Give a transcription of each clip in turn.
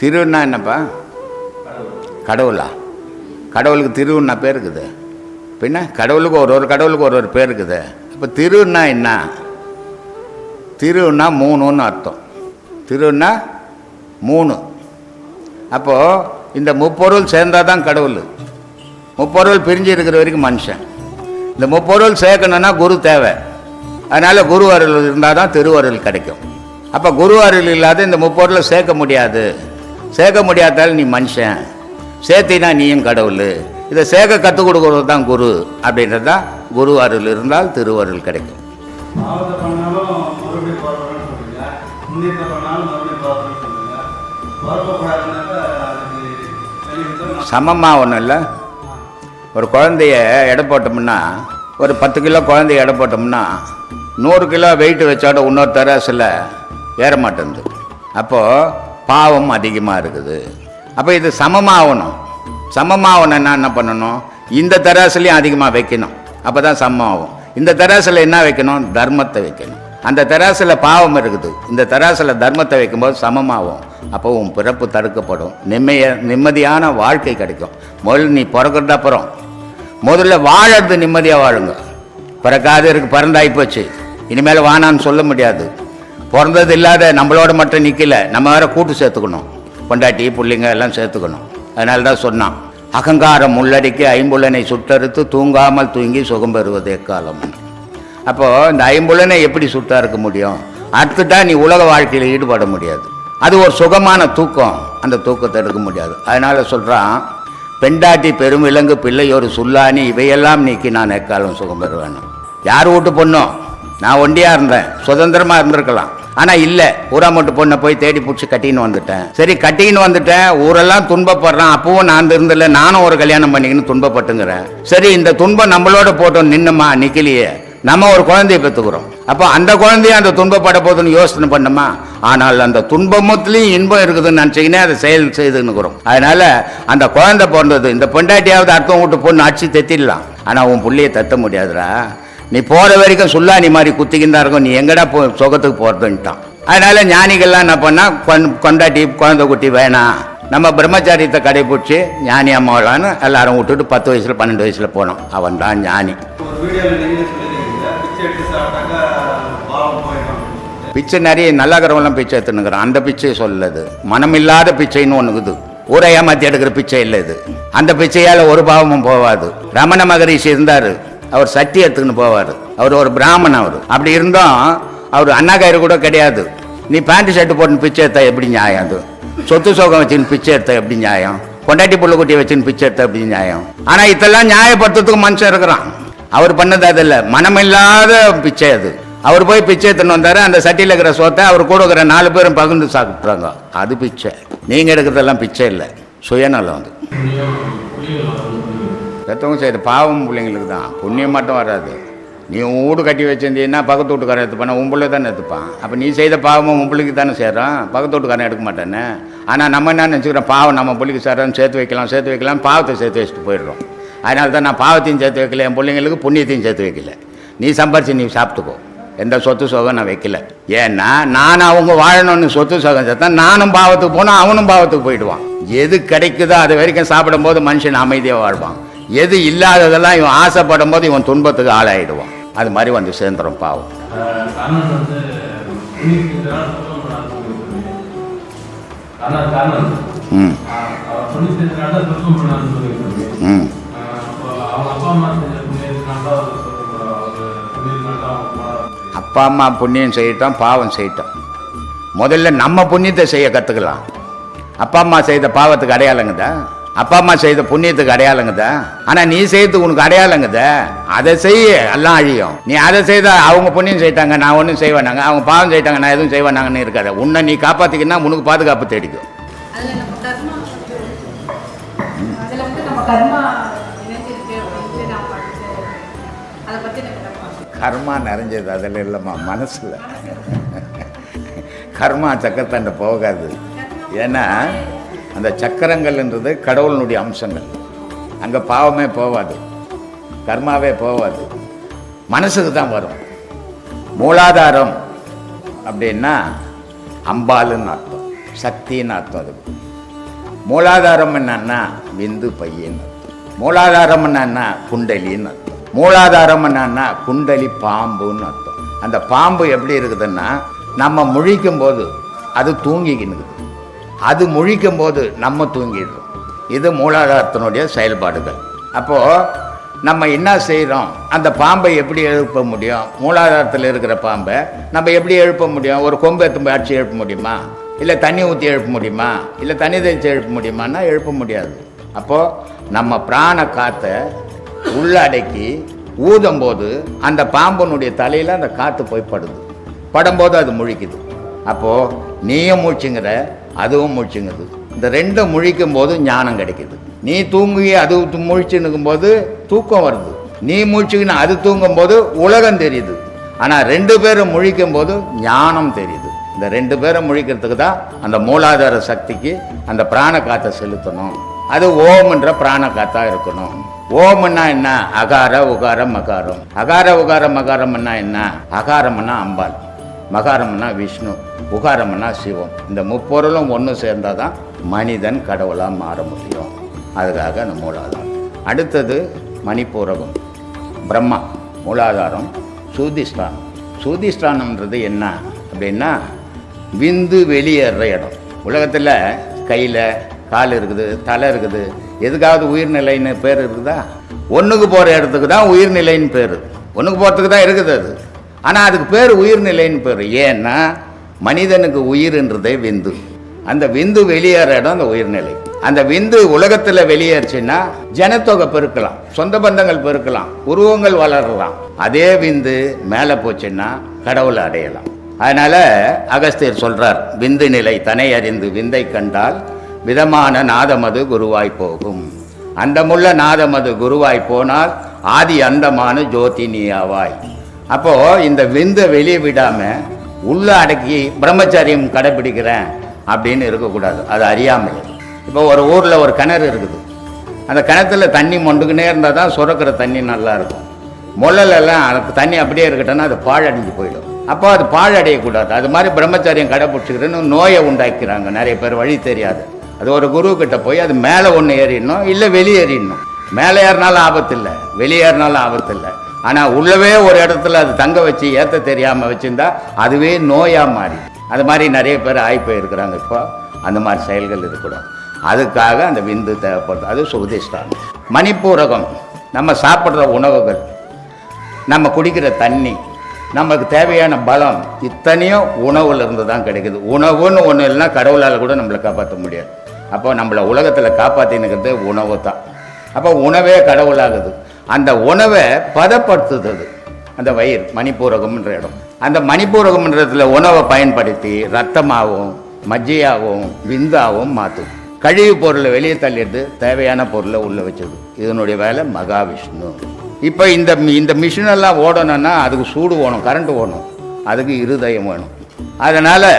திருன்னா என்னப்பா? கடவுளா? கடவுளுக்கு திருவுன்னா பேர் இருக்குது. பின்ன கடவுளுக்கு ஒரு ஒரு கடவுளுக்கு ஒரு ஒரு பேர் இருக்குது. இப்போ திருன்னா என்ன? திருன்னா மூணுன்னு அர்த்தம். திருன்னா மூணு. அப்போது இந்த முப்பொருள் சேர்ந்தாதான் தான் கடவுள். முப்பொருள் பிரிஞ்சு இருக்கிற வரைக்கும் மனுஷன். இந்த முப்பொருள் சேர்க்கணுன்னா குரு தேவை. அதனால் குரு அருள் இருந்தால் தான் திருவருள் கிடைக்கும். அப்போ குரு அருள் இல்லாத இந்த முப்பொருளை சேர்க்க முடியாது. சேர்க்க முடியாதால் நீ மனுஷன். சேர்த்தினா நீயும் கடவுள். இதை சேர்க்க கற்றுக் கொடுக்கறது தான் குரு. அப்படின்றது தான் குரு அருள் இருந்தால் திருவருள் கிடைக்கும். சமமாக ஒன்றும் இல்லை. ஒரு குழந்தைய எடை போட்டோம்னா ஒரு பத்து கிலோ குழந்தைய எடை போட்டோம்னா நூறு கிலோ வெயிட் வச்சோட இன்னொரு தராசில் ஏற மாட்டேங்குது. அப்போது பாவம் அதிகமாக இருக்குது. அப்போ இது சமமாகணும் சமமாகணும்னா என்ன பண்ணணும்? இந்த தராசுலையும் அதிகமாக வைக்கணும். அப்போ தான் சமம் ஆகும் இந்த தராசில் என்ன வைக்கணும்? தர்மத்தை வைக்கணும். அந்த தராசில் பாவம் இருக்குது. இந்த தராசில் தர்மத்தை வைக்கும்போது சமமாகும். அப்போ உன் பிறப்பு தடுக்கப்படும். நிம்மைய நிம்மதியான வாழ்க்கை கிடைக்கும். முதல்ல நீ பிறக்கிறது அப்புறம். முதல்ல வாழறது நிம்மதியாக வாழுங்க. பிறக்காது இருக்கு பிறந்தாகி போச்சு. இனிமேல் வானான்னு சொல்ல முடியாது. பிறந்தது இல்லாத நம்மளோட மட்டும் நிற்கல நம்ம வேற கூட்டு சேர்த்துக்கணும். பொண்டாட்டி பிள்ளைங்க எல்லாம் சேர்த்துக்கணும். அதனால தான் சொன்னான் அகங்காரம் முள்ளடிக்கு ஐம்புலனை சுட்டறுத்து தூங்காமல் தூங்கி சுகம் பெறுவது எக்காலம் அப்போது இந்த ஐம்புலனை எப்படி சுட்டா இருக்க முடியும்? அடுத்துட்டா நீ உலக வாழ்க்கையில் ஈடுபட முடியாது. அது ஒரு சுகமான தூக்கம். அந்த தூக்கத்தை எடுக்க முடியாது. அதனால் சொல்கிறான் பெண்டாட்டி பெருமிலங்கு பிள்ளை ஒரு சுல்லானி இவையெல்லாம் நீக்கி நான் எக்காலம் சுகம் பெறுவேன்? யார் வீட்டு பொண்ணும் நான் ஒண்டியாக இருந்தேன். சுதந்திரமாக இருந்திருக்கலாம். ஆனால் இல்லை. ஊராமட்டு பொண்ணை போய் தேடி பிடிச்சி கட்டின்னு வந்துட்டேன். சரி கட்டின்னு வந்துட்டேன். ஊரெல்லாம் துன்பப்படுறான். அப்பவும் நான் இருந்தில்ல நானும் ஒரு கல்யாணம் பண்ணிக்கின்னு துன்பப்பட்டுங்கிறேன். சரி இந்த துன்பம் நம்மளோட போட்டோம் நின்னுமா நிக்கலையே? நம்ம ஒரு குழந்தைய பெற்றுக்கிறோம். அப்போ அந்த குழந்தைய அந்த துன்பப்பட போதுன்னு யோசனை பண்ணோமா? ஆனால் அந்த துன்பமத்துலேயும் இன்பம் இருக்குதுன்னு நினச்சிக்கினே அதை செயல் செய்துன்னுக்குறோம். அதனால அந்த குழந்தை பிறந்தது இந்த பொண்டாட்டியாவது அர்த்தம் விட்டு பொண்ணு அடிச்சு தெத்திடலாம். ஆனால் உன் புள்ளைய தத்த முடியாதுடா. நீ போகிற வரைக்கும் சுல்லா நீ மாதிரி குத்திக்கின்னு இருக்கும் நீ எங்கடா போ சுகத்துக்கு போகிறதுன்ட்டான் அதனால ஞானிகள்லாம் என்ன பண்ணா கொண் கொண்டாட்டி குழந்தை குட்டி வேணாம் நம்ம பிரம்மச்சாரியத்தை கடைபிடிச்சி ஞானி அம்மாவலான்னு எல்லாரும் விட்டுட்டு பத்து வயசில் பன்னெண்டு வயசில் போனோம். அவன் தான் ஞானி. பிச்சை நிறைய நல்ல பாவம் பிச்சை நிறைய நல்லாக்கிறவங்களாம் பிச்சை எடுத்துனுக்குறான் அந்த பிச்சை சொல்லுது. மனமில்லாத பிச்சைன்னு ஒன்று இருக்குது. ஊரை ஏமாற்றி எடுக்கிற பிச்சை இல்லை இது. அந்த பிச்சையால் ஒரு பாவமும் போகாது. ரமண மகரிஷி இருந்தார். அவர் சட்டி எடுத்துக்கின்னு போவார். அவர் ஒரு பிராமணன் அவர். அப்படி இருந்தும் அவர் அண்ணாக்காயிரு கூட கிடையாது. நீ பேண்ட் ஷர்ட் போட்டு பிச்சை எடுத்தா எப்படி நியாயம் அது? சொத்து சோகம் வச்சுன்னு பிச்சை எடுத்தா எப்படி நியாயம்? பொண்டாட்டி புள்ள குட்டியை வச்சுன்னு பிச்சை எடுத்தா எப்படி நியாயம்? ஆனால் இதெல்லாம் நியாயப்படுத்துறதுக்கு மனுஷன் இருக்கிறான். அவர் பண்ணது அது இல்லை. மனமில்லாத பிச்சை அது. அவர் போய் பிச்சை எடுத்துன்னு வந்தார். அந்த சட்டியில் இருக்கிற சோத்தை அவர் கூட இருக்கிற நாலு பேரும் பகிர்ந்து சாப்பிட்றாங்க. அது பிச்சை. நீங்கள் எடுக்கிறதெல்லாம் பிச்சை இல்லை. சுயநலம் அது. பெற்றவங்க செய்கிற பாவம் பிள்ளைங்களுக்கு தான். புண்ணியம் மட்டும் வராது. நீ உன் வீடு கட்டி வச்சிருந்தீங்கன்னா பக்கத்து வீட்டுக்காரன் எடுத்துப்பான உன் பிள்ளை தானே எடுத்துப்பான். அப்போ நீ செய்த பாவமும் உன் பிள்ளைக்கு தானே சேரும். பக்கத்து வீட்டுக்காரன் எடுக்க மாட்டானே. ஆனால் நம்ம என்ன நினச்சிக்கிறோம்? பாவம் நம்ம பிள்ளைக்கு சேரோன்னு சேர்த்து வைக்கலாம் சேர்த்து வைக்கலாம். பாவத்தை சேர்த்து வச்சுட்டு போயிடுறோம். அதனால தான் நான் பாவத்தையும் சேர்த்து வைக்கல. என் பிள்ளைங்களுக்கு புண்ணியத்தையும் சேர்த்து வைக்கல. நீ சம்பாரிச்சு நீ சாப்பிட்டுக்கோ. எந்த சொத்து சோகம் நான் வைக்கல. ஏன்னா நான் அவங்க வாழணும்னு சொத்து சோகம் சேர்த்தா நானும் பாவத்துக்கு போனால் அவனும் பாவத்துக்கு போயிடுவான். எது கிடைக்குதோ அது வரைக்கும் சாப்பிடும்போது மனுஷன் அமைதியாக வாழ்வான். எது இல்லாததெல்லாம் இவன் ஆசைப்படும் போது இவன் துன்பத்துக்கு ஆளாயிடுவான். அது மாதிரி வந்து சேர்ந்துடும் பாவம். ம். ம். அப்பா அம்மா புண்ணியம் செய்யட்டும் பாவம் செய்யட்டும் முதல்ல நம்ம புண்ணியத்தை செய்ய கற்றுக்கலாம் அப்பா அம்மா செய்த பாவத்துக்கு அடையாளங்குதா அப்பா அம்மா செய்த புண்ணியத்துக்கு அடையாளங்குதா? ஆனால் நீ செய்யறதுக்கு உனக்கு அடையாளங்குதா? அதை செய்ய எல்லாம் அழியும். நீ அதை செய்தா அவங்க புண்ணியம் செய்யிட்டாங்க நான் ஒன்றும் செய்வேனாங்க அவங்க பாவம் செய்யிட்டாங்க நான் எதுவும் செய்வேனாங்கன்னு இருக்காது. உன்னை நீ காப்பாற்றிக்கினா உனக்கு பாதுகாப்பு தேடிக்கும். கர்மா நிறைஞ்சது அதில் இல்லைம்மா மனசில். கர்மா சக்கரத்தாண்ட போகாது. ஏன்னா அந்த சக்கரங்கள்ன்றது கடவுளினுடைய அம்சங்கள். அங்கே பாவமே போகாது கர்மாவே போகாது மனசுக்கு தான் வரும். மூலாதாரம் அப்படின்னா அம்பாளுன்னு அர்த்தம். சக்தின்னு அர்த்தம் அதுக்கு மூலாதாரம் என்னன்னா விந்து பையன்னு மூலாதாரம் என்னன்னா குண்டலின்னு அர்த்தம். மூலாதாரம் என்னன்னா குண்டலி பாம்புன்னு அர்த்தம். அந்த பாம்பு எப்படி இருக்குதுன்னா நம்ம முழிக்கும் போது அது தூங்கிக்கினுக்குது அது முழிக்கும் போது நம்ம தூங்கிடுறோம். இது மூலாதாரத்தினுடைய செயல்பாடுகள். அப்போது நம்ம என்ன செய்கிறோம் அந்த பாம்பை எப்படி எழுப்ப முடியும்? மூலாதாரத்தில் இருக்கிற பாம்பை நம்ம எப்படி எழுப்ப முடியும்? ஒரு கொம்பு எத்தும்பு அடிச்சு எழுப்ப முடியுமா? இல்லை தண்ணி ஊற்றி எழுப்ப முடியுமா? இல்லை தண்ணி தெளித்து எழுப்ப முடியுமான்னா எழுப்ப முடியாது. அப்போது நம்ம பிராண காற்றை உள்ளடக்கி ஊதும்போது அந்த பாம்பனுடைய தலையில் அந்த காற்று போய் படுது. படும்போது அது முழிக்குது. அப்போது நீயும் மூச்சுங்கிற அதுவும் முழிச்சுங்குது இந்த ரெண்டும் முழிக்கும் போது ஞானம் கிடைக்குது. நீ தூங்கி அது முழிச்சுன்னுக்கும் போது தூக்கம் வருது. நீ முழிச்சுக்கின்னு அது தூங்கும் போது உலகம் தெரியுது. ஆனால் ரெண்டு பேரும் முழிக்கும் போது ஞானம் தெரியுது. இந்த ரெண்டு பேரும் முழிக்கிறதுக்கு தான் அந்த மூலாதார சக்திக்கு அந்த பிராண காற்றை செலுத்தணும். அது ஓம்ன்ற பிராண காத்தா இருக்கணும். ஓம்னா என்ன? அகார உகாரம் மகாரம். அகார உகாரம் மகாரம்னா என்ன? அகாரம்னா அம்பாள். மகாரம்னா விஷ்ணு உகாரம்னா சிவம். இந்த முப்பொருளும் ஒன்று சேர்ந்தால் தான் மனிதன் கடவுளாக மாற முடியும். அதுக்காக அந்த மூலாதாரம். அடுத்தது மணிப்பூரகம் பிரம்மா மூலாதாரம் சூதிஷ்டானம். சூதிஷ்டானம்ன்றது என்ன அப்படின்னா விந்து வெளியேற இடம். உலகத்தில் கையில் கால் இருக்குது தலை இருக்குது. எதுக்காவது உயிர்நிலைன்னு பேர் இருக்குதா? ஒன்றுக்கு போகிற இடத்துக்கு தான் உயிர்நிலைன்னு பேர். ஒன்றுக்கு போகிறதுக்கு தான் இருக்குது அது. ஆனால் அதுக்கு பேர் உயிர்நிலைன்னு பேர். ஏன்னா மனிதனுக்கு உயிர்ன்றதே விந்து. அந்த விந்து வெளியேற இடம் அந்த உயிர்நிலை. அந்த விந்து உலகத்தில் வெளியேறுச்சுன்னா ஜனத்தொகை பெருக்கலாம் சொந்த பந்தங்கள் பெருக்கலாம் உருவங்கள் வளரலாம். அதே விந்து மேலே போச்சுன்னா கடவுளை அடையலாம். அதனால் அகஸ்தியர் சொல்கிறார் விந்து நிலை தனை அறிந்து விந்தை கண்டால் விதமான நாதமது குருவாய் போகும். அந்தமுள்ள நாதமது குருவாய் போனால் ஆதி அந்தமான ஜோதி நீயாவாய் அப்போ இந்த விந்தை வெளியே விடாம உள்ள அடக்கி பிரம்மச்சாரியம் கடைபிடிக்கிறேன் அப்படின்னு இருக்கக்கூடாது. அது அறியாமல் இப்போ ஒரு ஊரில் ஒரு கிணறு இருக்குது. அந்த கிணத்துல தண்ணி மொண்டுக்குனே இருந்தால் தான் சுரக்கிற தண்ணி நல்லா இருக்கும். முள்ளலெல்லாம் அதுக்கு தண்ணி அப்படியே இருக்கட்டும்னா அது பாழடைஞ்சு போயிடும். அப்போ அது பாழடையக்கூடாது. அது மாதிரி பிரம்மச்சாரியம் கடைபிடிச்சிக்கிறேன்னு நோயை உண்டாக்கிறாங்க. நிறைய பேர் வழி தெரியாது. அது ஒரு குரு கிட்ட போய் அது மேலே ஒன்று ஏறிடணும் இல்லை வெளியேறிடணும். மேலே ஏறினாலும் ஆபத்து இல்லை வெளியேறினாலும் ஆபத்து இல்லை. ஆனால் உள்ளவே ஒரு இடத்துல அது தங்க வச்சு ஏற்ற தெரியாமல் வச்சுருந்தா அதுவே நோயாக மாறி. அது மாதிரி நிறைய பேர் ஆகி போயிருக்கிறாங்க இப்போ. அந்த மாதிரி செயல்கள் இருக்கணும் அதுக்காக அந்த விந்து தேவைப்படுது. அது சுகதிஷ்டானம் மணிப்பூரகம். நம்ம சாப்பிட்ற உணவுகள் நம்ம குடிக்கிற தண்ணி நமக்கு தேவையான பலம் இத்தனையும் உணவுல இருந்து தான் கிடைக்குது. உணவுன்னு ஒன்று இல்லைன்னா கடவுளால் கூட நம்மளை காப்பாற்ற முடியாது. அப்போ நம்மளை உலகத்தில் காப்பாற்றினுக்கிறது உணவு தான். அப்போ உணவே கடவுளாகுது. அந்த உணவை பதப்படுத்துது அந்த வயிறு மணிப்பூரகம்ன்ற இடம். அந்த மணிப்பூரகம்ன்றதுல உணவை பயன்படுத்தி ரத்தமாகவும் மஜ்ஜையாகவும் விந்தாகவும் மாற்றும் கழிவு பொருளை வெளியே தள்ளிட்டு தேவையான பொருளை உள்ளே வச்சது. இதனுடைய வேலை மகாவிஷ்ணு. இப்போ இந்த இந்த மிஷினெல்லாம் ஓடணும்னா அதுக்கு சூடு வேணும் கரண்ட் ஓணும் அதுக்கு இருதயம் வேணும். அதனால்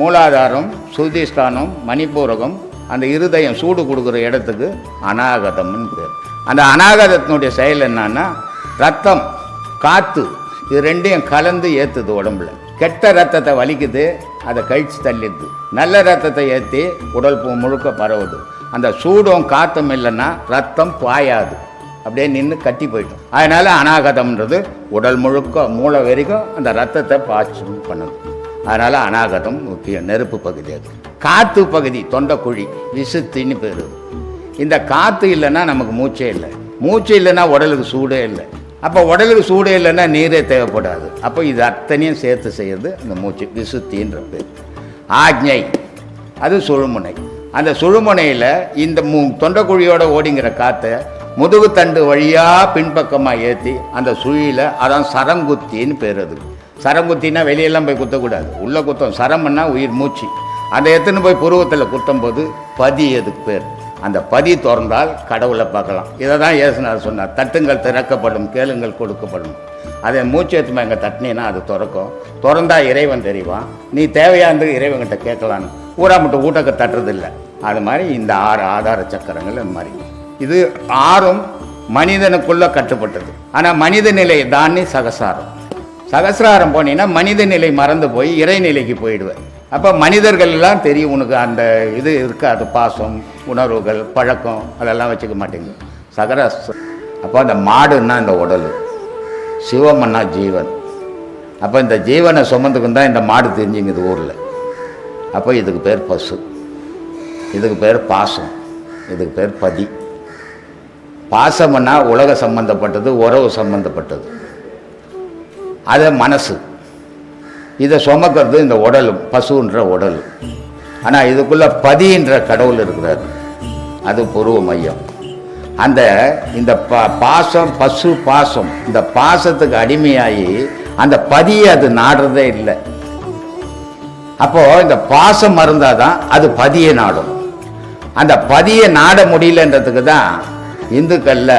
மூலாதாரம் சுதிஷ்டானம் மணிப்பூரகம் அந்த இருதயம் சூடு கொடுக்குற இடத்துக்கு அநாகதம்னு பேர். அந்த அநாகதத்தினுடைய செயல் என்னன்னா ரத்தம் காற்று இது ரெண்டையும் கலந்து ஏற்றுது உடம்புல. கெட்ட ரத்தத்தை வலிக்குது அதை கழிச்சு தள்ளிடுது. நல்ல ரத்தத்தை ஏற்றி உடல் முழுக்க பரவுது. அந்த சூடும் காற்றும் இல்லைன்னா ரத்தம் பாயாது. அப்படியே நின்று கட்டி போயிடும். அதனால் அநாகதம்ன்றது உடல் முழுக்க மூளை வரைக்கும் அந்த ரத்தத்தை பாய்ச்சி பண்ணுது. அதனால் அநாகதம் முக்கியம் நெருப்பு பகுதி அது. காற்று பகுதி தொண்டைக்குழி விசுத்தின்னு பேர் இந்த காற்று இல்லைன்னா நமக்கு மூச்சே இல்லை. மூச்சு இல்லைன்னா உடலுக்கு சூடே இல்லை. அப்போ உடலுக்கு சூடே இல்லைன்னா நீரே தேவைப்படாது. அப்போ இது அத்தனையும் சேர்த்து செய்கிறது அந்த மூச்சு விசுத்தின்ற பேர் ஆக்ஞை அது சுழுமுனை. அந்த சுழுமுனையில் இந்த மு தொண்டைக்குழியோட ஓடிங்கிற காற்றை முதுகுத்தண்டு வழியாக பின்பக்கமாக ஏற்றி அந்த சுழியில் அதான் சரங்குத்தின்னு பேர் அது. சரங்குத்தின்னா வெளியெல்லாம் போய் குத்தக்கூடாது. உள்ளே குத்தம். சரம்னா உயிர் மூச்சு. அந்த எத்தனை போய் புருவத்தில் குத்தும் போது பதி அதுக்கு பேர்? அந்த பதி திறந்தால் கடவுளை பார்க்கலாம். இதை தான் இயேசுனார் சொன்னார். தட்டுங்கள் திறக்கப்படும் கேளுங்கள் கொடுக்கப்படும். அதை மூச்சு ஏற்றுமா எங்கே தட்டினீன்னா அது திறக்கும். திறந்தா இறைவன் தெரிவான் நீ தேவையானது இறைவன்கிட்ட கேட்கலான்னு. ஊரா மட்டும் ஊட்டக்க தட்டுறதில்லை. அது மாதிரி இந்த ஆறு ஆதார சக்கரங்கள் இந்த மாதிரி. இது ஆறும் மனிதனுக்குள்ளே கட்டுப்பட்டது. ஆனால் மனித நிலை தாண்டி சகசாரம். சகசிராரம் போனீங்கன்னா மனித நிலை மறந்து போய் இறைநிலைக்கு போயிடுவேன். அப்போ மனிதர்கள் எல்லாம் தெரியும் உனக்கு அந்த இது இருக்காது பாசம் உணர்வுகள் பழக்கம் அதெல்லாம் வச்சுக்க மாட்டேங்குது. சகர அப்போ அந்த மாடுன்னா இந்த உடல் சிவம்னா ஜீவன். அப்போ இந்த ஜீவனை சுமந்துக்கும் தான் இந்த மாடு தெரிஞ்சுங்குது ஊரில். அப்போ இதுக்கு பேர் பசு இதுக்கு பேர் பாசம் இதுக்கு பேர் பதி. பாசம்னா உலக சம்பந்தப்பட்டது உறவு சம்பந்தப்பட்டது. அது மனசு. இதை சுமக்கிறது இந்த உடல் பசுன்ற உடல். ஆனால் இதுக்குள்ளே பதின்ற கடவுள் இருக்கிறார். அது புருவ மையம். அந்த இந்த ப பாசம் பசு பாசம் இந்த பாசத்துக்கு அடிமையாகி அந்த பதியை அது நாடுறதே இல்லை. அப்போ இந்த பாசம் மருந்தால் தான் அது பதியை நாடும். அந்த பதியை நாட முடியலன்றதுக்கு தான் இந்துக்களில்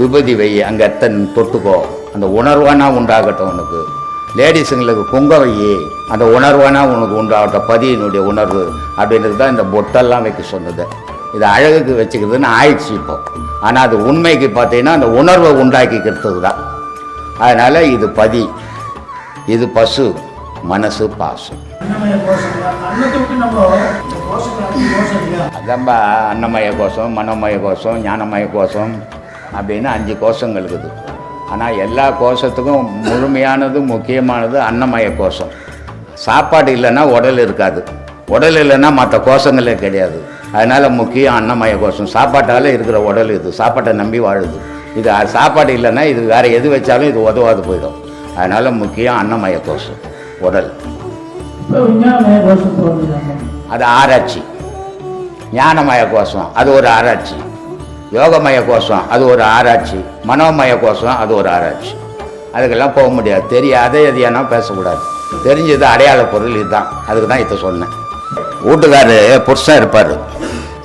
விபதி வை அங்கே எத்தன் தொட்டுக்கோ அந்த உணர்வானா உண்டாகட்டும் உனக்கு. லேடிஸுங்களுக்கு குங்க வை அந்த உணர்வானா உனக்கு உண்டாகட்டும் பதியினுடைய உணர்வு அப்படின்றது தான் இந்த பொட்டெல்லாம் வைக்க சொன்னது. இது அழகுக்கு வச்சுக்கிறதுன்னு ஆயிடுச்சு இப்போ. ஆனால் அது உண்மைக்கு பார்த்தீங்கன்னா அந்த உணர்வை உண்டாக்கிக்கிறது தான். அதனால் இது பதி இது பசு மனசு பாசம். அதம்பா அன்னமய கோஷம் மனோமய கோஷம் ஞானமய கோஷம் அப்படின்னு அஞ்சு கோஷங்கள் இருக்குது. ஆனால் எல்லா கோஷத்துக்கும் முழுமையானது முக்கியமானது அன்னமய கோஷம். சாப்பாடு இல்லைன்னா உடல் இருக்காது. உடல் இல்லைன்னா மற்ற கோஷங்களே கிடையாது. அதனால் முக்கியம் அன்னமய கோஷம். சாப்பாட்டால் இருக்கிற உடல் இது. சாப்பாட்டை நம்பி வாழுது. இது சாப்பாடு இல்லைன்னா இது வேறு எது வச்சாலும் இது உதவாது போயிடும். அதனால் முக்கியம் அன்னமய கோஷம். உடல். அது ஆராய்ச்சி. ஞானமய கோஷம். அது ஒரு ஆராய்ச்சி. யோகமய கோஷம் அது ஒரு ஆராய்ச்சி. மனோமய கோஷம் அது ஒரு ஆராய்ச்சி. அதுக்கெல்லாம் போக முடியாது. தெரியாத எதையானா பேசக்கூடாது. தெரிஞ்சது அடையாள பொருள் இதுதான். அதுக்கு தான் இதை சொன்னேன். வீட்டுக்காரு புருஷன் இருப்பார்.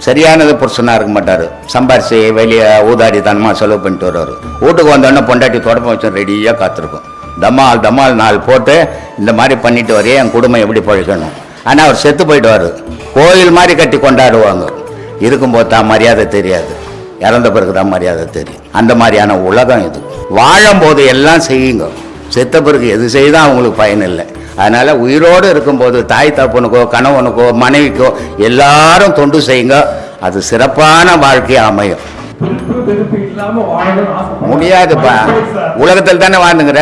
சரியானது புருஷனாக இருக்க மாட்டார். சம்பாரிச்சு வெளியே ஊதாடி தனமாக செலவு பண்ணிட்டு வருவார். வீட்டுக்கு வந்தோடனே பொண்டாட்டி தொடப்பம் வச்சு ரெடியாக காத்திருக்கும். தமால் தமால் நாள் போட்டு இந்த மாதிரி பண்ணிட்டு வரையே என் குடும்பம் எப்படி பழகணும். ஆனால் அவர் செத்து போயிடுவார். கோயில் மாதிரி கட்டி கொண்டாடுவாங்க. இருக்கும்போது தான் மரியாதை தெரியாது. இறந்த பிறகு தான் மரியாதை தெரியும். அந்த மாதிரியான உலகம் இது. வாழும்போது எல்லாம் செய்யுங்க. செத்த பிறகு எது செய்தால் அவங்களுக்கு பயன் இல்லை. அதனால் உயிரோடு இருக்கும்போது தாய் தகப்பனுக்கோ கணவனுக்கோ மனைவிக்கோ எல்லாரும் தொண்டு செய்யுங்க. அது சிறப்பான வாழ்க்கை அமையும். முடியாதுப்பா. உலகத்தில் தானே வாழ்ந்துங்கிற.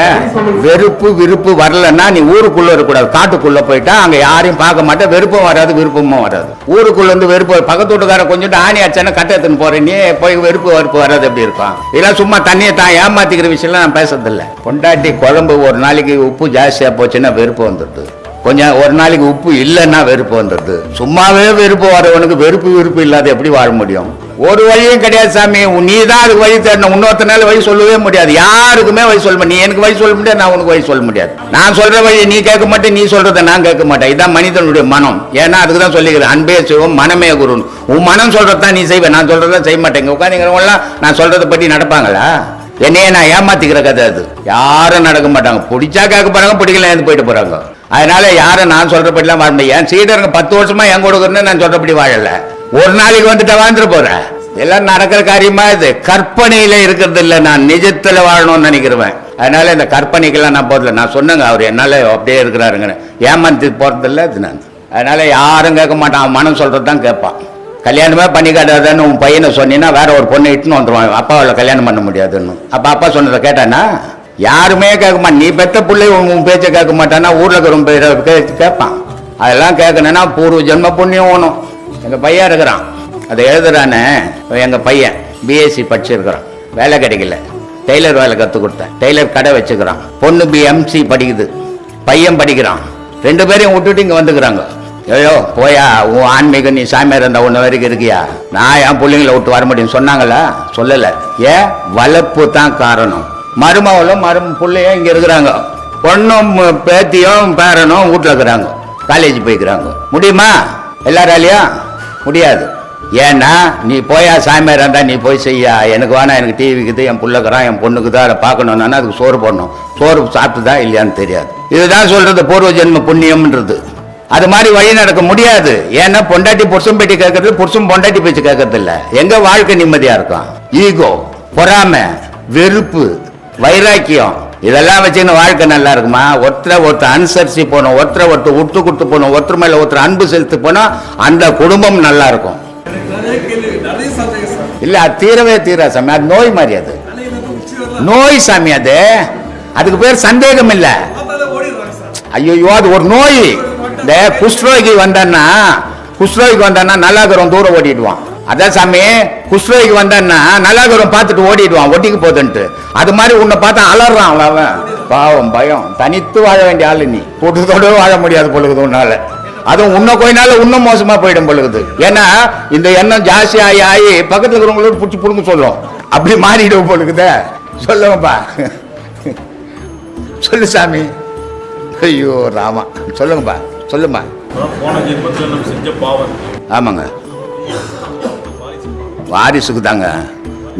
வெறுப்பு விருப்பு வரலன்னா நீ ஊருக்குள்ள இருக்கக்கூடாது. காட்டுக்குள்ள போயிட்டா அங்க யாரையும் பார்க்க மாட்டேன். வெறுப்பும் வராது விருப்பமும் வராது. ஊருக்குள்ள இருந்து வெறுப்பு பக்கத்து வீட்டுக்கார கொஞ்சம் ஆணி அடிச்சானே கட்ட எடுத்துன்னு போறேன். நீ போய் வெறுப்பு வெறுப்பு வராது எப்படி இருக்கும்? இதெல்லாம் சும்மா தண்ணியை தான் ஏமாத்திக்கிற விஷயம்லாம் நான் பேசுறதில்ல. பொண்டாட்டி குழம்பு ஒரு நாளைக்கு உப்பு ஜாஸ்தியா போச்சுன்னா வெறுப்பு வந்துடுது. கொஞ்சம் ஒரு நாளைக்கு உப்பு இல்லைன்னா வெறுப்பு வந்துடுது சும்மாவே வெறுப்பு வரவனுக்கு வெறுப்பு வெறுப்பு இல்லாத எப்படி வாழ முடியும்? ஒரு வழியும் கிடையாது சாமி. நீ தான் அதுக்கு வழி தேடணும். இன்னொருத்தனால வழி சொல்லவே முடியாது. யாருக்குமே வழி சொல்ல நீ எனக்கு வழி சொல்ல முடியாது நான் உனக்கு வழி சொல்ல முடியாது. நான் சொல்ற வழி நீ கேட்க மாட்டேன் நீ சொல்றத நான் கேட்க மாட்டேன். இதான் மனிதனுடைய மனம். ஏன்னா அதுக்கு தான் சொல்லிக்கிறேன் அன்பே சிவம் மனமே குருன்னு உன் மனம் சொல்றதான் நீ செய்வேன் நான் சொல்றதான் செய்ய மாட்டேங்க உட்காந்துங்கிறவங்களாம் நான் சொல்றதை பற்றி நடப்பாங்களா? என்னையே நான் ஏமாத்திக்கிற கதை அது. யாரும் நடக்க மாட்டாங்க. பிடிச்சா கேட்க போறாங்க பிடிக்கல போயிட்டு போறாங்க? அதனால யாரும் நான் சொல்றபடிலாம் வாழ முடியும் என் சீடருங்க பத்து வருஷமா என் கொடுக்குறேன்னு நான் சொல்றபடி வாழல. ஒரு நாளைக்கு வந்துட்டு வாழ்ந்துட்டு போறேன் எல்லாம் நடக்கிற காரியமா இது. கற்பனையில இருக்கிறது இல்லை. நான் நிஜத்துல வாழணும்னு நினைக்கிறவன். அதனால இந்த கற்பனைக்கெல்லாம் நான் போறதில்ல. நான் சொன்னேங்க அவர் என்னால அப்படியே இருக்கிறாருங்க ஏமாந்து போறதில்ல இது நான். அதனால யாரும் கேட்க மாட்டான். அவன் மனம் சொல்றது தான் கேட்பான். கல்யாணமே பண்ணிக்காட்டாதான்னு உன் பையனை சொன்னீங்கன்னா வேற ஒரு பொண்ணை இட்டுன்னு வந்துருவான். அப்பாவில் கல்யாணம் பண்ண முடியாதுன்னு. அப்ப அப்பா சொன்னதை கேட்டானா? யாருமே கேட்க நீ பெற்ற பிள்ளை உன் உன் பேச்சை கேட்க மாட்டானா ஊரில் இருக்கிற பேரை பேச்சு கேட்பான். அதெல்லாம் கேட்கணும்னா பூர்வ ஜென்ம புண்ணியம் ஓணும் எங்கள் பையன் இருக்கிறான். அதை எழுதுறானே. எங்கள் பையன். பிஎஸ்சி படிச்சிருக்கிறான். வேலை கிடைக்கல. டெய்லர் வேலை கற்றுக் கொடுத்தேன். டெய்லர் கடை வச்சுக்கிறான். பொண்ணு பிஎம்சி படிக்குது. பையன் படிக்கிறான். ரெண்டு பேரையும் விட்டுட்டு இங்கே வந்துக்கிறாங்க. ஐயோ போயா உன் ஆன்மீகம் நீ சாமியார் இருந்தா உன்ன வரைக்கும் இருக்கியா? நான் என் பிள்ளைங்கள விட்டு வர முடியும் சொன்னாங்களா? சொல்லலை. ஏன்? வளர்ப்பு தான் காரணம். மருமகளும் மரும் பிள்ளையும் இங்கே இருக்கிறாங்க. பொண்ணும் பேத்தியும் பேரனும் வீட்டில் இருக்கிறாங்க. காலேஜ் போய்க்கிறாங்க. முடியுமா? எல்லாராலையும்? முடியாது. ஏன்னா நீ போயா சாமியார் நீ போய் செய்யா. எனக்கு வேணா எனக்கு டிவிக்குது என் பிள்ளைக்குறான் என் பொண்ணுக்கு தான். அதை பார்க்கணும்னா அதுக்கு சோறு போடணும். சோறு சாப்பிட்டுதா இல்லையான்னு தெரியாது. இதுதான் சொல்றது பூர்வ ஜென்ம புண்ணியம்ன்றது. அது மாதிரி வழி நடக்க முடியாது. ஏன்னா பொண்டாட்டி புருஷன் பேட்டி கேட்கறது புருஷன் பொண்டாட்டி பேச்சு கேட்கறது இல்லை எங்க வாழ்க்கை நிம்மதியா இருக்கும்? ஈகோ பொறாமை வெறுப்பு வைராக்கியம். இதெல்லாம் வச்சுன்னு வாழ்க்கை நல்லா இருக்குமா? ஒருத்தரை ஒருத்தர் அனுசரிச்சு போனோம் ஒருத்தரை ஒருத்தர் விட்டு கொடுத்து போகணும் ஒருத்தர் மேல ஒருத்தர் அன்பு செலுத்து போனோம் அந்த குடும்பம் நல்லா இருக்கும். இல்லை இல்ல அது தீரவே தீரா சாமி அது நோய் மாதிரி அது. நோய் சாமி அது. அதுக்கு பேர் சந்தேகம் இல்லை. ஐயோ அது ஒரு நோய். இந்த குஷ்ரோகி வந்தான்னா குஷ்ரோகிக்கு வந்தான்னா நல்லாகரம் தூரம் ஓடிடுவான் அதான் சாமி குஷ்ரோகிக்கு வந்தான்னா நல்லாகரம் பார்த்துட்டு ஓடிடுவான் ஒட்டிக்கு போதுன்ட்டு. அது மாதிரி உன்னை பார்த்தா அலறான் அவன் அவன். பாவம் பயம். தனித்து வாழ வேண்டிய ஆளு நீ. கூட்டத்தோட வாழ முடியாது பொழுது உன்னால. அதுவும் உன்ன கொஞ்ச இன்னும் மோசமா போயிடும் பொழுது. ஏன்னா இந்த எண்ணம் ஜாஸ்தி ஆகி ஆகி பக்கத்துல இருக்கிறவங்களோட பிடிச்சி புடுங்க சொல்லும். அப்படி மாறிடும் பொழுதுதே சொல்லுங்கப்பா. சொல்லு சாமி. ஐயோ ராமா. சொல்லுங்கப்பா. சொல்லுமா ஆமாங்க. வாரிசுக்கு தாங்க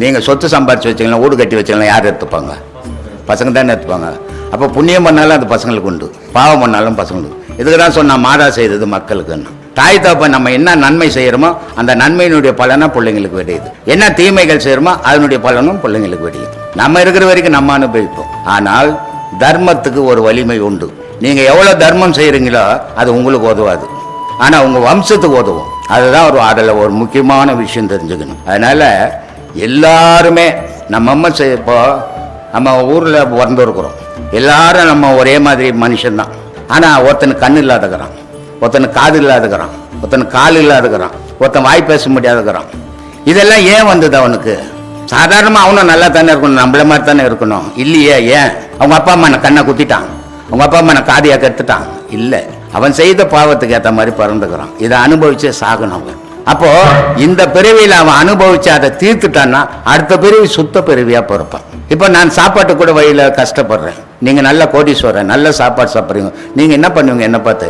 நீங்கள் சொத்து சம்பாரிச்சு வச்சிங்களா வீடு கட்டி வச்சிங்களா யார் எடுத்துப்பாங்க? பசங்க தானே எடுத்துப்பாங்க. அப்போ புண்ணியம் பண்ணாலும் அந்த பசங்களுக்கு உண்டு. பாவம் பண்ணாலும் பசங்களுக்கு இதுக்கு தான் சொன்னால் மாதா செய்தது மக்களுக்குன்னு. தாய் தகப்பன் நம்ம என்ன நன்மை செய்கிறோமோ அந்த நன்மையினுடைய பலனாக பிள்ளைங்களுக்கு விடையுது என்ன தீமைகள் செய்கிறோமோ அதனுடைய பலனும் பிள்ளைங்களுக்கு விடையுது நம்ம இருக்கிற வரைக்கும் நம்ம அனுபவிப்போம். ஆனால் தர்மத்துக்கு ஒரு வலிமை உண்டு. நீங்கள் எவ்வளோ தர்மம் செய்கிறீங்களோ அது உங்களுக்கு உதவாது. ஆனால் உங்கள் வம்சத்துக்கு உதவும். அதுதான் ஒரு அதில் ஒரு முக்கியமான விஷயம் தெரிஞ்சுக்கணும். அதனால் எல்லாருமே நம்ம அம்மா செய் இப்போ நம்ம ஊரில் பிறந்திருக்கிறோம் எல்லாரும் நம்ம ஒரே மாதிரி மனுஷன்தான். ஆனால் ஒருத்தனுக்கு கண் இல்லாதக்கிறான். ஒருத்தனுக்கு காது இல்லாதக்கிறான். ஒருத்தனுக்கு கால் இல்லாதக்கிறான். ஒருத்தன் வாய் பேச முடியாதக்கிறான். இதெல்லாம் ஏன் வந்தது அவனுக்கு? சாதாரணமாக அவனும் நல்லா தானே இருக்கணும். நம்மள மாதிரி தானே இருக்கணும். இல்லையே ஏன்? அவங்க அப்பா அம்மா நான் கண்ணை குத்திட்டான். அவங்க அப்பா அம்மா நான் காதையாக கெடுத்துட்டான் இல்லை. அவன் செய்த பாவத்துக்கு ஏற்ற மாதிரி பிறந்துக்கிறான். இதை அனுபவிச்சே சாகணும் அவன் அப்போ இந்த பிறவியில் அவன் அனுபவிச்சு அதை தீர்த்துட்டான்னா அடுத்த பிறவி சுத்த பிறவியா பிறப்பான். இப்போ நான் சாப்பாட்டு கூட வழியில கஷ்டப்படுறேன். நீங்க நல்ல கோடீஸ்வரன் நல்ல சாப்பாடு சாப்பிட்றீங்க. நீங்க என்ன பண்ணுவீங்க? என்ன பார்த்து?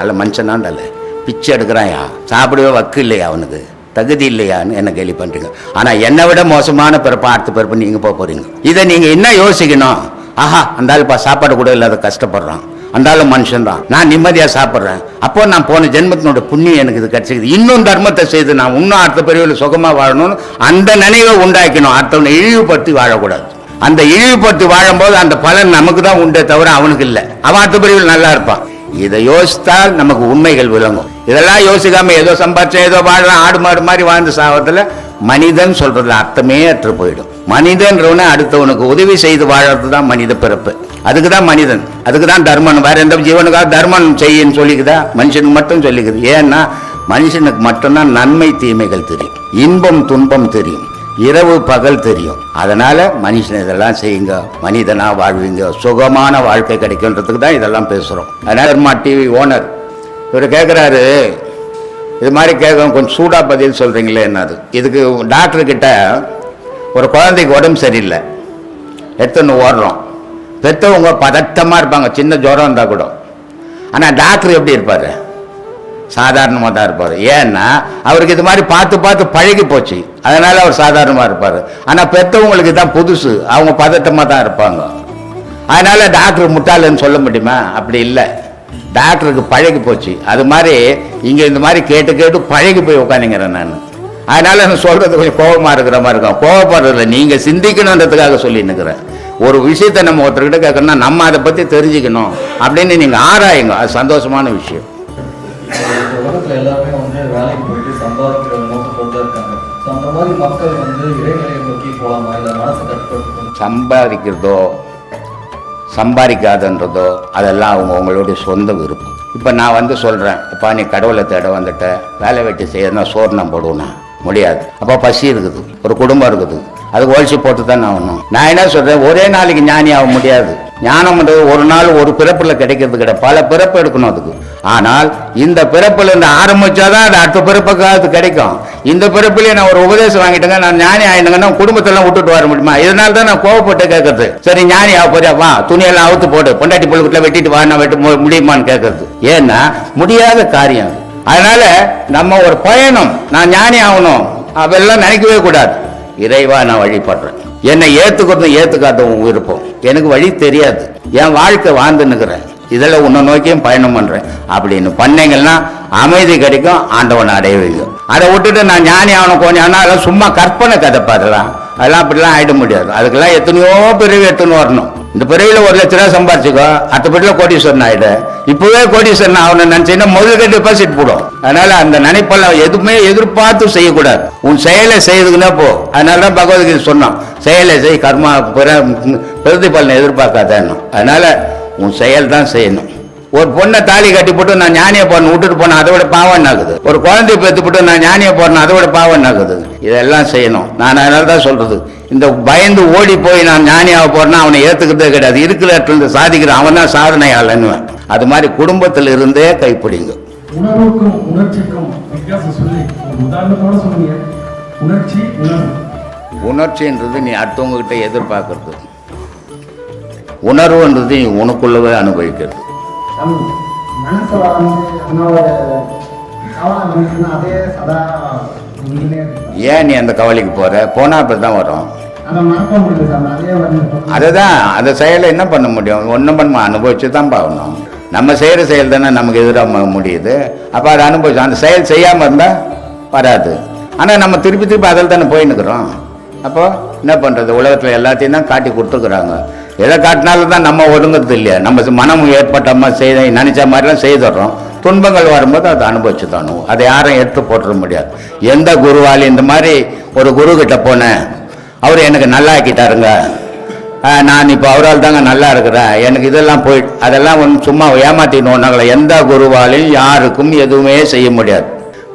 அல்ல மனுஷனாண்டல்ல பிச்சை எடுக்கிறாயா சாப்பிடவே வக்கு இல்லையா அவனுக்கு? தகுதி இல்லையான்னு என்ன கேள்வி பண்றீங்க? ஆனா என்னை விட மோசமான பிறப்பா அடுத்த பிறப்பு நீங்க போக போறீங்க. இதை நீங்க என்ன யோசிக்கணும்? ஆஹா அந்த ஆளுப்பா சாப்பாடு கூட இல்லாத கஷ்டப்படுறான். அந்தாலும் மனுஷன் தான் நான் நிம்மதியாக சாப்பிட்றேன். அப்போ நான் போன ஜென்மத்தினோட புண்ணியம் எனக்கு இது கிடைச்சிக்குது இன்னும் தர்மத்தை செய்து நான் இன்னும் அடுத்த பிரிவில் சுகமாக வாழணும்னு அந்த நினைவை உண்டாக்கணும் அடுத்தவனை இழிவுபடுத்தி வாழக்கூடாது. அந்த இழிவுபடுத்தி வாழும்போது அந்த பலன் நமக்கு தான் உண்டே தவிர அவனுக்கு இல்லை. அவன் அடுத்த பிரிவில் நல்லா இருப்பான். இதை யோசித்தால் நமக்கு உண்மைகள் விளங்கும். இதெல்லாம் யோசிக்காம ஏதோ சம்பாதிச்சோம் ஏதோ வாழலாம் ஆடு மாடு மாதிரி வாழ்ந்த சாவத்தில் மனிதன் சொல்றதுல அர்த்தமே அற்று போயிடும். மனிதன்றவனை அடுத்தவனுக்கு உதவி செய்து வாழறது தான் மனித பிறப்பு. அதுக்கு தான் மனிதன். அதுக்கு தான் தர்மன். வேற எந்த ஜீவனுக்காக தர்மம் செய்யன்னு சொல்லிக்குதா? மனுஷனுக்கு மட்டும் சொல்லிக்குது. ஏன்னா மனுஷனுக்கு மட்டும்தான் நன்மை தீமைகள் தெரியும். இன்பம் துன்பம் தெரியும். இரவு பகல் தெரியும். அதனால மனுஷன் இதெல்லாம் செய்யுங்க. மனிதனா வாழ்வீங்க. சுகமான வாழ்க்கை கிடைக்குன்றதுக்கு தான் இதெல்லாம் பேசுறோம். அதனால டிவி ஓனர் இவர் கேட்குறாரு இது மாதிரி கேட்க கொஞ்சம் சூடா பதில் சொல்றீங்களே என்னது இதுக்கு டாக்டர் கிட்ட ஒரு குழந்தைக்கு உடம்பு சரியில்லை. எடுத்துன்னு ஓடுறோம். பெற்றவங்க பதட்டமாக இருப்பாங்க. சின்ன ஜுரம் இருந்தால் கூட. ஆனால் டாக்டர் எப்படி இருப்பார்? சாதாரணமாக தான் இருப்பார். ஏன்னா அவருக்கு இது மாதிரி பார்த்து பார்த்து பழகி போச்சு. அதனால் அவர் சாதாரணமாக இருப்பார். ஆனால் பெற்றவங்களுக்கு தான் புதுசு. அவங்க பதட்டமாக தான் இருப்பாங்க. அதனால் டாக்டர் முட்டாளன்னு சொல்ல முடியுமா? அப்படி இல்லை. டாக்டருக்கு பழகி போச்சு. அது மாதிரி இங்கே இந்த மாதிரி கேட்டு கேட்டு பழகி போய் உட்காந்துங்கிறேன் நான். அதனால நான் சொல்றது கொஞ்சம் கோபமா இருக்கிற மாதிரி இருக்கும். கோபப்படுறதில்ல நீங்க சிந்திக்கணுன்றதுக்காக சொல்லி நிற்கிறேன் ஒரு விஷயத்தை நம்ம ஒருத்தர்கிட்ட கேட்கணும்னா நம்ம அதை பத்தி தெரிஞ்சுக்கணும் அப்படின்னு நீங்க ஆராயுங்க. அது சந்தோஷமான விஷயம். இந்த உலகத்துல எல்லாருமே வந்து வேலைக்கு போயிட்டு சம்பாதிக்கிற நோக்கத்தோட தான் இருக்காங்க. ஸோ அந்த மாதிரி மக்கள் வந்து இறைநிலையை நோக்கி போகலாமா இல்லை மனசை கட்டுப்படுத்தணும்? சம்பாதிக்கிறதோ சம்பாதிக்காதன்றதோ அதெல்லாம் அவங்க உங்களுடைய சொந்த விருப்பம். இப்போ நான் வந்து சொல்கிறேன் அப்பா நீ கடவுளை தேட வந்துட்ட. வேலை வெட்டி செய்யறதுனா சோறு நான் போடுவேனா முடியாது. அப்போ பசி இருக்குது ஒரு குடும்பம் இருக்குது. அதுக்கு ஓழிச்சு போட்டு தான் ஆகணும். நான் என்ன சொல்கிறேன் ஒரே நாளைக்கு ஞானி ஆக முடியாது. ஞானம்ன்றது ஒரு நாள் ஒரு பிறப்பில் கிடைக்கிறது கிடையாது. பல பிறப்பு எடுக்கணும் அதுக்கு. ஆனால் இந்த பிறப்பில் இருந்து ஆரம்பிச்சாதான் அது அடுத்த பிறப்புக்காவது கிடைக்கும். இந்த பிறப்பிலே நான் ஒரு உபதேசம் வாங்கிட்டேங்க. நான் ஞானி ஆயிடுங்கன்னா குடும்பத்தெல்லாம் விட்டுட்டு வர முடியுமா? இதனால தான் நான் கோவப்பட்டு கேட்கறது. சரி ஞானி ஆக போறியா? வா துணியெல்லாம் அவுத்து போட்டு பொண்டாட்டி புழுக்குள்ள வெட்டிட்டு வா நான் வெட்டு முடியுமான்னு கேட்கறது. ஏன்னா முடியாத காரியம் அது. அதனால நம்ம ஒரு பயணம் நான் ஞானி ஆகணும் அதெல்லாம் நினைக்கவே கூடாது. இறைவா நான் வழிபடுறேன். என்னை ஏத்துக்கிறதும் ஏத்துக்காதவும் விருப்பம் எனக்கு வழி தெரியாது. என் வாழ்க்கை வாழ்ந்துன்னுக்கிறேன். இதில் உன்னை நோக்கியும் பயணம் பண்றேன். அப்படின்னு பண்ணீங்கன்னா அமைதி கிடைக்கும் ஆண்டவன் வைக்கும். அதை விட்டுட்டு நான் ஞானி ஆகணும் கொஞ்சம் ஆனால் அதெல்லாம் சும்மா கற்பனை கதைப்பா அதெல்லாம் அதெல்லாம் அப்படிலாம் ஆயிட முடியாது. அதுக்கெல்லாம் எத்தனையோ பிறவி எடுத்துன்னு வரணும். இந்த பிறவியில் ஒரு லட்ச ரூபா சம்பாரிச்சுக்கோ அடுத்த பிறவியில் கோடீஸ்வரன் ஆகிடு இப்போவே கோடீஸ்வரன் அவனை நினைச்சீங்கன்னா முதல்ல டெபாசிட் போடும். அதனால் அந்த நினைப்பெல்லாம் எதுவுமே எதிர்பார்த்து செய்யக்கூடாது. உன் செயலை செய்யுதுன்னா போ. அதனால தான் பகவத்கீதை சொன்னான் செயலை செய் கர்மா பிற பிரதிபலனை எதிர்பார்க்காதேன்னு. அதனால் உன் செயல் தான் செய்யணும். ஒரு பொண்ணை தாலி கட்டி போட்டு நான் ஞானிய போடணும் விட்டுட்டு போனேன் அதை விட பாவம் ஆகுது ஒரு குழந்தைய பெற்று போட்டு நான் ஞானிய போடணும் அதை விட பாவம் ஆகுது இதெல்லாம் செய்யணும். நான் அதனால தான் சொல்றது. இந்த பயந்து ஓடி போய் நான் ஞானியாக போறேன்னா அவனை ஏத்துக்கிறதே கிடையாது. இருக்கிற இடத்துல சாதிக்கிறான் அவன் தான் சாதனையாளன்னுவேன். அது மாதிரி குடும்பத்தில் இருந்தே கைப்பிடிங்க. உணர்வுக்கும் உணர்ச்சிக்கும் உணர்ச்சி உணர்ச்சின்றது நீ அடுத்தவங்க கிட்ட எதிர்பார்க்கறது உணர்வுன்றது நீ உனக்குள்ளவே அனுபவிக்கிறது. மனசை அதே சதா. ஏன் நீ அந்த கவலைக்கு போற? போனா அப்படி தான் வரும் அதை அதுதான் அந்த செயலை என்ன பண்ண முடியும்? ஒன்றும் பண்ண அனுபவிச்சு தான் பார்க்கணும் நம்ம செய்கிற செயல் தானே நமக்கு எதிராக முடியுது. அப்போ அதை அனுபவிச்சு அந்த செயல் செய்யாமல் இருந்தால் வராது. ஆனால் நம்ம திருப்பி திருப்பி அதில் தானே போயின்னுக்குறோம். அப்போ என்ன பண்ணுறது உலகத்தில் எல்லாத்தையும் தான் காட்டி கொடுத்துக்குறாங்க எதை காட்டினாலும் தான் நம்ம ஒதுங்கிறது இல்லையா? நம்ம மனம் ஏற்பட்ட மாதிரி செய்த நினச்ச மாதிரிலாம் செய்துடுறோம். துன்பங்கள் வரும்போது அதை அனுபவிச்சு தானும் அதை யாரும் எடுத்து போட்டுற முடியாது. எந்த குருவாலி இந்த மாதிரி ஒரு குரு கிட்ட போனேன். அவர் எனக்கு நல்லா ஆக்கிட்டாருங்க. நான் இப்போ அவரால் தாங்க நல்லா இருக்கிறேன். எனக்கு இதெல்லாம் போய் அதெல்லாம் வந்து சும்மா ஏமாத்தினோம் எந்த குருவாலையும் யாருக்கும் எதுவுமே செய்ய முடியாது.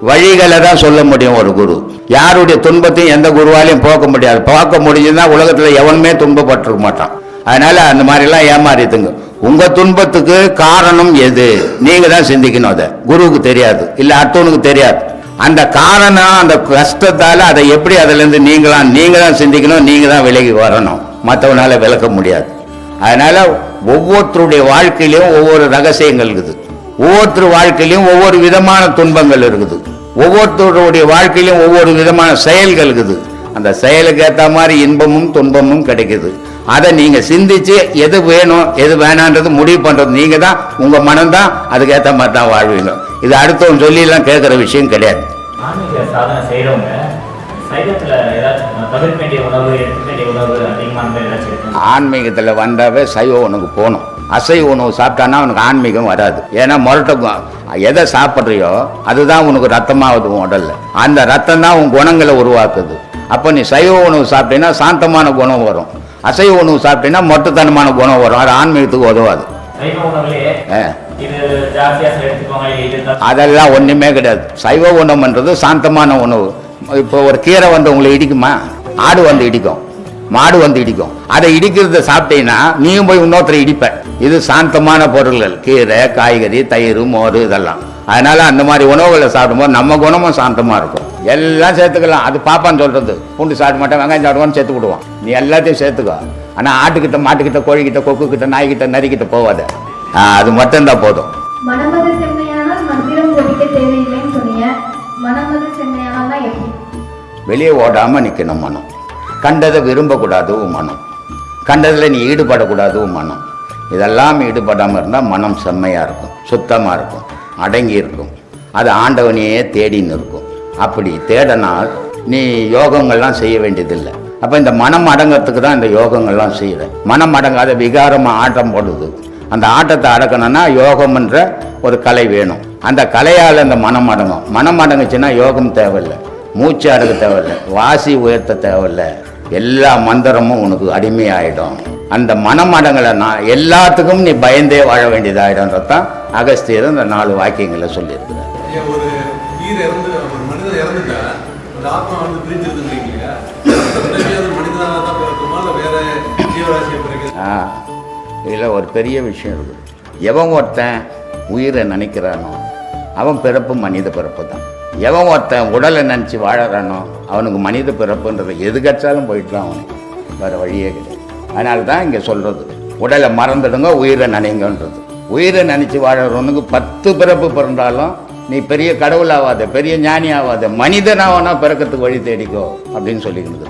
வழிகளை தான் சொல்ல முடியும் ஒரு குரு. யாருடைய துன்பத்தையும் எந்த குருவாலையும் போக்க முடியாது. போக்க முடிஞ்சுன்னா உலகத்தில் எவனுமே துன்பப்பட்டிருக்க மாட்டான். அதனால அந்த மாதிரிலாம் ஏமாறித்துங்க உங்க துன்பத்துக்கு காரணம் எது? நீங்க தான் சிந்திக்கணும் அதை. குருவுக்கு தெரியாது. இல்லை அடுத்தவனுக்கு தெரியாது. அந்த காரணம் அந்த கஷ்டத்தால அதை எப்படி அதுல இருந்து நீங்களாம் நீங்க தான் சிந்திக்கணும் நீங்க தான் விலகி வரணும். மற்றவனால விளக்க முடியாது. அதனால ஒவ்வொருத்தருடைய வாழ்க்கையிலும் ஒவ்வொரு ரகசியங்கள் இருக்குது. ஒவ்வொருத்தர் வாழ்க்கையிலும் ஒவ்வொரு விதமான துன்பங்கள் இருக்குது. ஒவ்வொருத்தருடைய வாழ்க்கையிலும் ஒவ்வொரு விதமான செயல்கள் இருக்குது. அந்த செயலுக்கு ஏற்ற மாதிரி இன்பமும் துன்பமும் கிடைக்குது. அதை நீங்க சிந்திச்சு எது வேணும் எது வேணான்றது முடிவு பண்றது நீங்க தான் உங்க மனம் தான் அதுக்கு ஏற்ற மாதிரி தான் வாழ்வீங்க. இது அடுத்தவன் சொல்லி எல்லாம் கேட்குற விஷயம் கிடையாது. ஆன்மீகத்தில் வந்தாவே சைவ உணவுக்கு போகணும். அசைவ உணவு சாப்பிட்டான்னா அவனுக்கு ஆன்மீகம் வராது. ஏன்னா முரட்ட எதை சாப்பிட்றியோ அதுதான் உனக்கு ரத்தமாகுது உன் உடல்ல. அந்த ரத்தம் தான் உன் குணங்களை உருவாக்குது. அப்போ நீ சைவ உணவு சாப்பிட்டீங்கன்னா சாந்தமான குணம் வரும். அசைவ உணவு சாப்பிட்டீங்கன்னா மொட்டத்தனமான குணம் வரும். அது ஆன்மீகத்துக்கு உதவாது. அதெல்லாம் ஒன்றுமே கிடையாது. சைவ உணவுன்றது சாந்தமான உணவு. இப்போ ஒரு கீரை வந்து உங்களை இடிக்குமா? ஆடு வந்து இடிக்கும். மாடு வந்து இடிக்கும். அதை இடிக்கிறத சாப்பிட்டீங்கன்னா நீயும் போய் இன்னொருத்தரை இடிப்ப. இது சாந்தமான பொருள்கள். கீரை காய்கறி தயிர் மோர் இதெல்லாம். அதனால அந்த மாதிரி உணவுகளை சாப்பிடும்போது நம்ம குணமும் சாந்தமா இருக்கும். எல்லாம் சேர்த்துக்கலாம். அது பாப்பான்னு சொல்றது. பூண்டு சாப்பிட மாட்டேன் வெங்காயம் சாப்பிடுவான்னு சேர்த்து விடுவான். நீ எல்லாத்தையும் சேர்த்துக்கோ. ஆனால் ஆட்டுக்கிட்ட மாட்டுக்கிட்ட கோழிக்கிட்ட கொக்குக்கிட்ட நாய்கிட்ட நரிக்கிட்ட போவாத. அது மட்டும்தான் போதும். வெளியே ஓடாமல் நிற்கணும் மனம். கண்டதை விரும்பக்கூடாது மனம். கண்டதில் நீ ஈடுபடக்கூடாது மனம். இதெல்லாம் ஈடுபடாமல் இருந்தால் மனம் செம்மையாக இருக்கும் சுத்தமாக இருக்கும் அடங்கி இருக்கும். அது ஆண்டவனையே தேடின்னு இருக்கும் அப்படி தேடனால் நீ யோகங்கள்லாம் செய்ய வேண்டியதில்லை. அப்போ இந்த மனம் அடங்கிறதுக்கு தான் இந்த யோகங்கள்லாம் செய்கிறேன் மனம் அடங்காத விகாரமாக ஆட்டம் போடுது. அந்த ஆட்டத்தை அடக்கணும்னா யோகம்ன்ற ஒரு கலை வேணும். அந்த கலையால் அந்த மனம் அடங்கும். மனம் அடங்குச்சுன்னா யோகம் தேவையில்லை. மூச்சு அடக்க தேவையில்லை. வாசி உயர்த்த தேவையில்லை. எல்லா மந்திரமும் உனக்கு அடிமையாயிடும். அந்த மனம் அடங்கலைன்னா எல்லாத்துக்கும் நீ பயந்தே வாழ வேண்டியதாயிடும்ன்றது தான் அகஸ்தியர் இந்த நாலு வாக்கியங்களை சொல்லியிருக்கிறார். ஏன் மனிதன் இறந்துட்டா அந்த ஆத்மா வந்து பிரிஞ்சிருதுன்றீங்க இல்லையா அது மனிதனாக தான் பிறக்குமா இல்லை வேற ஜீவராசியை பிறகு ஆ இதில் ஒரு பெரிய விஷயம் இருக்குது எவன் ஒருத்தன் உயிரை நினைக்கிறானோ அவன் பிறப்பு மனித பிறப்பு தான். எவன் ஒருத்தன் உடலை நினச்சி வாழறானோ அவனுக்கு மனித பிறப்புன்றது எது கட்சாலும் போயிட்டான் அவனுக்கு வேறு வழியே கிடையாது. அதனால தான் இங்கே சொல்கிறது உடலை மறந்துடுங்க உயிரை நினைங்கன்றது. உயிரை நினச்சி வாழறவனுக்கு பத்து பிறப்பு பிறந்தாலும் நீ பெரிய கடவுள் ஆகாத பெரிய ஞானி ஆகாத மனிதனாவனா பிறக்கிறதுக்கு வழி தேடிக்கோ அப்படின்னு சொல்லிக்கிட்டு